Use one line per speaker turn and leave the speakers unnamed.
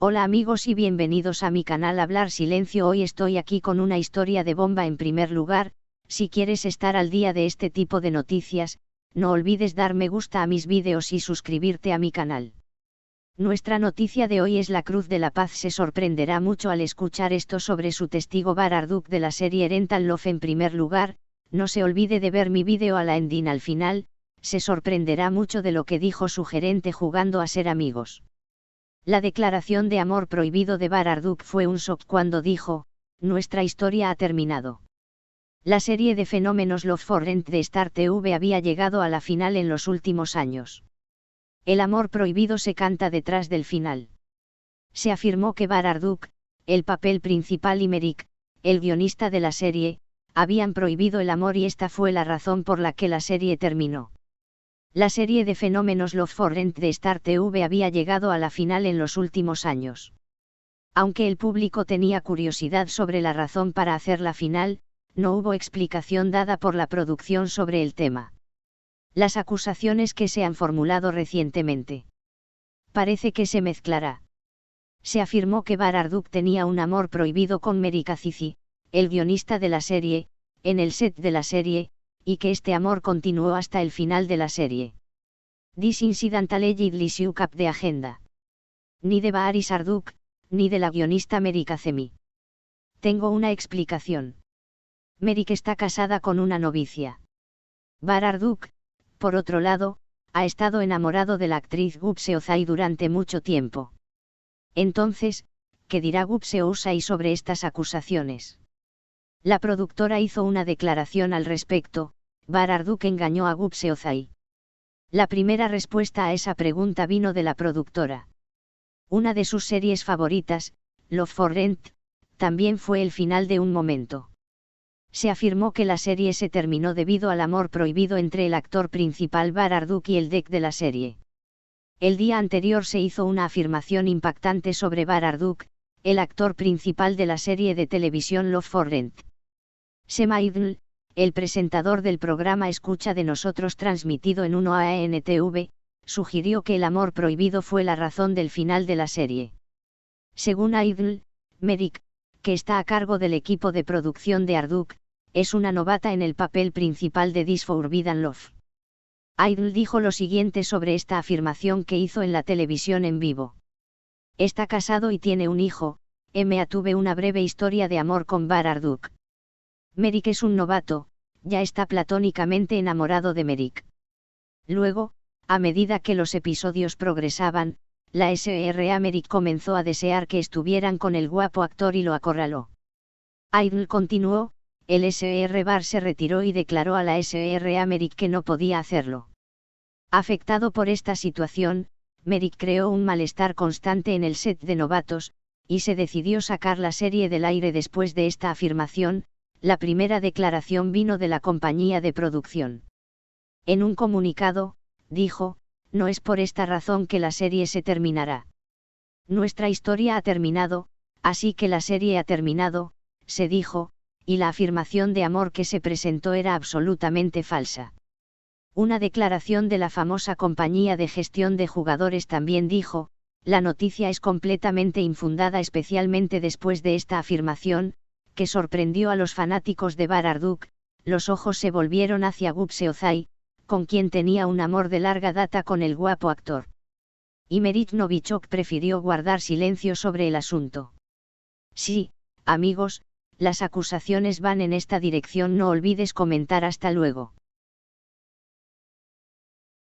Hola amigos y bienvenidos a mi canal Hablar Silencio. Hoy estoy aquí con una historia de bomba en primer lugar, si quieres estar al día de este tipo de noticias, no olvides dar me gusta a mis vídeos y suscribirte a mi canal. Nuestra noticia de hoy es la Cruz de la Paz. Se sorprenderá mucho al escuchar esto sobre su testigo Bararduk de la serie Rental Love en primer lugar, no se olvide de ver mi vídeo a la ending al final, se sorprenderá mucho de lo que dijo su gerente jugando a ser amigos. La declaración de amor prohibido de Bararduk fue un shock cuando dijo, nuestra historia ha terminado. La serie de fenómenos Love for Rent de Star TV había llegado a la final en los últimos años. El amor prohibido se canta detrás del final. Se afirmó que Bararduk, el papel principal y Merrick, el guionista de la serie, habían prohibido el amor y esta fue la razón por la que la serie terminó. La serie de fenómenos Love for Rent de Star TV había llegado a la final en los últimos años. Aunque el público tenía curiosidad sobre la razón para hacer la final, no hubo explicación dada por la producción sobre el tema. Las acusaciones que se han formulado recientemente. Parece que se mezclará. Se afirmó que Bararduk tenía un amor prohibido con Merika Cici, el guionista de la serie, en el set de la serie, y que este amor continuó hasta el final de la serie. This incidental cap de agenda. Ni de Bahari Sarduk, ni de la guionista Merika Cemi. Tengo una explicación. Merik está casada con una novicia. Bararduk, por otro lado, ha estado enamorado de la actriz Gupse Ozai durante mucho tiempo. Entonces, ¿qué dirá Gupse Ozai sobre estas acusaciones? La productora hizo una declaración al respecto, Bararduk engañó a Gupse Ozai. La primera respuesta a esa pregunta vino de la productora. Una de sus series favoritas, Love for Rent, también fue el final de un momento. Se afirmó que la serie se terminó debido al amor prohibido entre el actor principal Bararduk y el deck de la serie. El día anterior se hizo una afirmación impactante sobre Bararduk, el actor principal de la serie de televisión Love for Rent. Sema el presentador del programa Escucha de Nosotros transmitido en 1ANTV, sugirió que el amor prohibido fue la razón del final de la serie. Según Aidl, Merrick, que está a cargo del equipo de producción de Arduk, es una novata en el papel principal de This Forbidden Love. Aidl dijo lo siguiente sobre esta afirmación que hizo en la televisión en vivo. Está casado y tiene un hijo, Emea tuve una breve historia de amor con Bar Arduk. Merrick es un novato, ya está platónicamente enamorado de Merrick. Luego, a medida que los episodios progresaban, la SR Merrick comenzó a desear que estuvieran con el guapo actor y lo acorraló. Idle continuó, el SR Bar se retiró y declaró a la SR Merrick que no podía hacerlo. Afectado por esta situación, Merrick creó un malestar constante en el set de novatos, y se decidió sacar la serie del aire después de esta afirmación, la primera declaración vino de la compañía de producción. En un comunicado, dijo, no es por esta razón que la serie se terminará. Nuestra historia ha terminado, así que la serie ha terminado, se dijo, y la afirmación de amor que se presentó era absolutamente falsa. Una declaración de la famosa compañía de gestión de jugadores también dijo, la noticia es completamente infundada especialmente después de esta afirmación, que sorprendió a los fanáticos de Bararduk, los ojos se volvieron hacia Gupse Ozai, con quien tenía un amor de larga data con el guapo actor. Y Merit Novichok prefirió guardar silencio sobre el asunto. Sí, amigos, las acusaciones van en esta dirección, no olvides comentar hasta luego.